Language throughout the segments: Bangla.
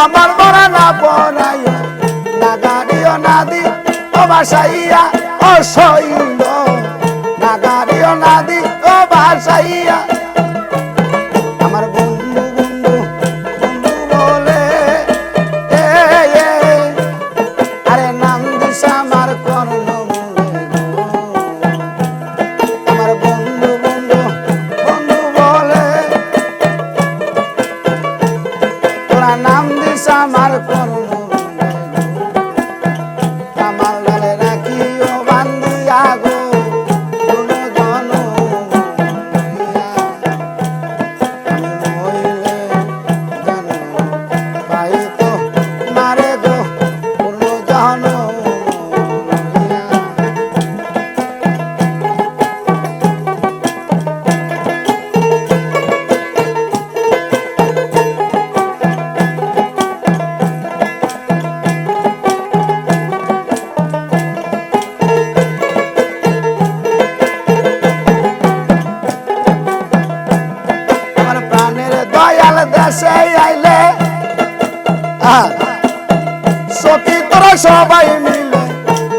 আমার মরা না বনাই না গাড়িও না দি ও বাসাইয়া অসইল না গাড়িও না দি ও বাসাইয়া amaram কাছে আইলে সখী তোরা সবাই মিলে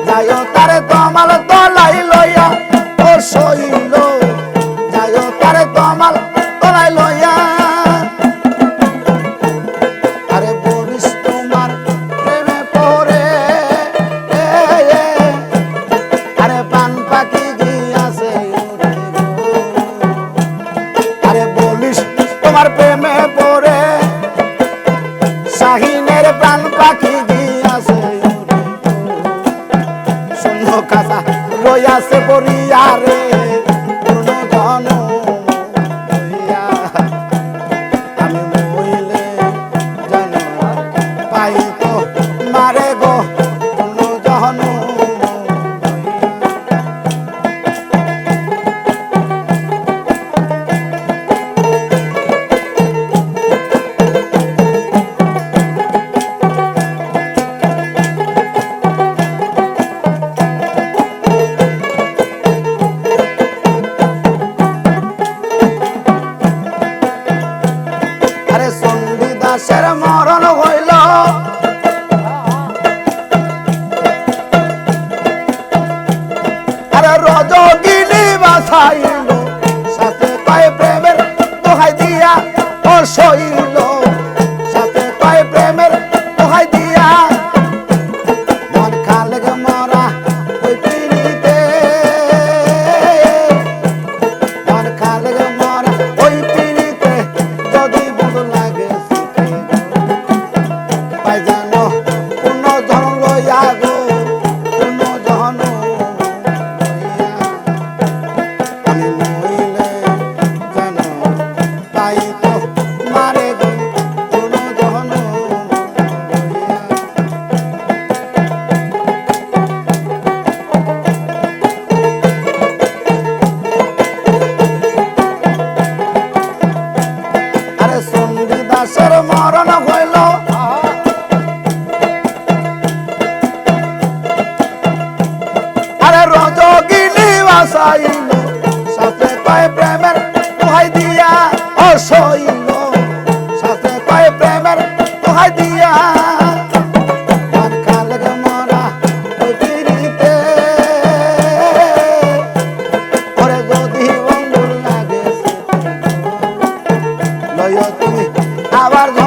যাই তারে তোমার তোমার প্রেমে পড়ে। শাহিনের প্রাণ পাখি দিয়াছে শূন্য কাঁচা রইয়াছে পড়িয়া রে Ai, দাসের মরণ হইল। আরে রজগিনী বাসাইল, সাথে কয় প্রেমের তোহাই দিয়া অসইল। সাথে কয় প্রেমের তোহাই দিয়া Yo acabar de